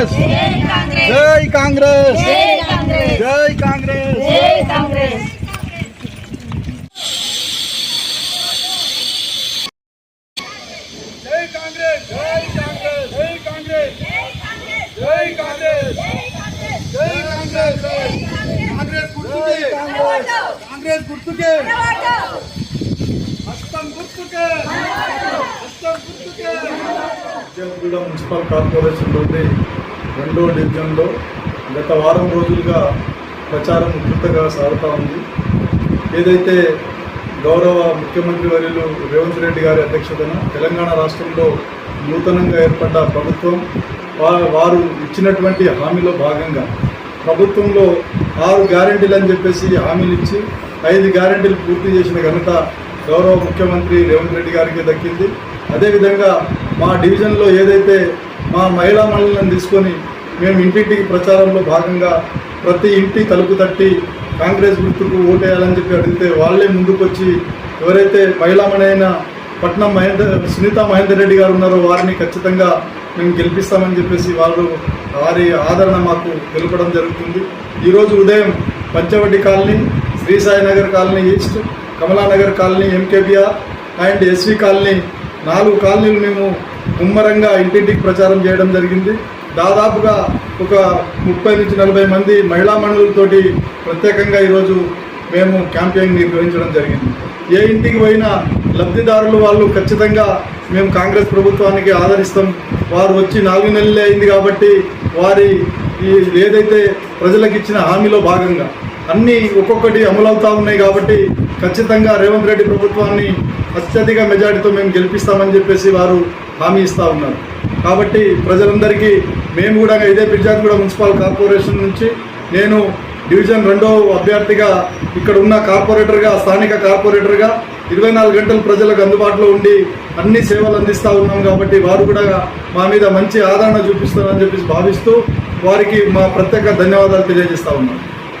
कांग्रेस जय कांग्रेस जय कांग्रेस जय मुनपाल कॉर्पोरेशन రెండో డివిజన్లో గత వారం రోజులుగా ప్రచారం ఉధృతంగా సాగుతూ ఉంది. ఏదైతే గౌరవ ముఖ్యమంత్రి వర్యులు రేవంత్ రెడ్డి గారి అధ్యక్షతన తెలంగాణ రాష్ట్రంలో నూతనంగా ఏర్పడ్డ ప్రభుత్వం వారు ఇచ్చినటువంటి హామీలో భాగంగా ప్రభుత్వంలో ఆరు గ్యారెంటీలు అని చెప్పేసి హామీలు ఇచ్చి ఐదు గ్యారెంటీలు పూర్తి చేసిన ఘనత గౌరవ ముఖ్యమంత్రి రేవంత్ రెడ్డి గారికి దక్కింది. అదేవిధంగా మా డివిజన్లో ఏదైతే మా మహిళా మండలిని తీసుకొని మేము ఇంటింటికి ప్రచారంలో భాగంగా ప్రతి ఇంటి తలుపు తట్టి కాంగ్రెస్ గుర్తుకు ఓటేయాలని చెప్పి అడిగితే వాళ్ళే ముందుకొచ్చి ఎవరైతే మహిళామణి పట్నం మహేందర్ సునీత మహేందర్ రెడ్డి గారు ఉన్నారో వారిని ఖచ్చితంగా మేము గెలిపిస్తామని చెప్పేసి వాళ్ళు వారి ఆదరణ మాకు తెలపడం జరుగుతుంది. ఈరోజు ఉదయం Panchavati colony Srisainagar colony east Kamalanagar colony MKBR and SV colony నాలుగు కాలనీలు మేము ముమ్మరంగా ఇంటింటికి ప్రచారం చేయడం జరిగింది. దాదాపుగా ఒక ముప్పై నుంచి నలభై మంది మహిళా మండలులతోటి ప్రత్యేకంగా ఈరోజు మేము క్యాంపెయిన్ నిర్వహించడం జరిగింది. ఏ ఇంటికి పోయినా లబ్ధిదారులు వాళ్ళు ఖచ్చితంగా మేము కాంగ్రెస్ ప్రభుత్వానికి ఆదరిస్తాం. వారు వచ్చి నాలుగు నెలలే అయింది కాబట్టి వారి ఈ ఏదైతే ప్రజలకు ఇచ్చిన హామీలో భాగంగా అన్నీ ఒక్కొక్కటి అమలవుతా ఉన్నాయి కాబట్టి ఖచ్చితంగా రేవంత్ రెడ్డి ప్రభుత్వాన్ని అత్యధిక మెజారిటీతో మేము గెలిపిస్తామని చెప్పేసి వారు హామీ ఇస్తూ ఉన్నారు. కాబట్టి ప్రజలందరికీ మేము కూడా ఇదే బిర్జాత్గూడ మున్సిపల్ కార్పొరేషన్ నుంచి నేను డివిజన్ రెండో అభ్యర్థిగా ఇక్కడ ఉన్న కార్పొరేటర్గా స్థానిక కార్పొరేటర్గా ఇరవై నాలుగు గంటలు ప్రజలకు అందుబాటులో ఉండి అన్ని సేవలు అందిస్తూ ఉన్నాం కాబట్టి వారు కూడా మా మీద మంచి ఆదరణ చూపిస్తారని చెప్పేసి భావిస్తూ వారికి మా ప్రత్యేక ధన్యవాదాలు తెలియజేస్తూ ఉన్నాం.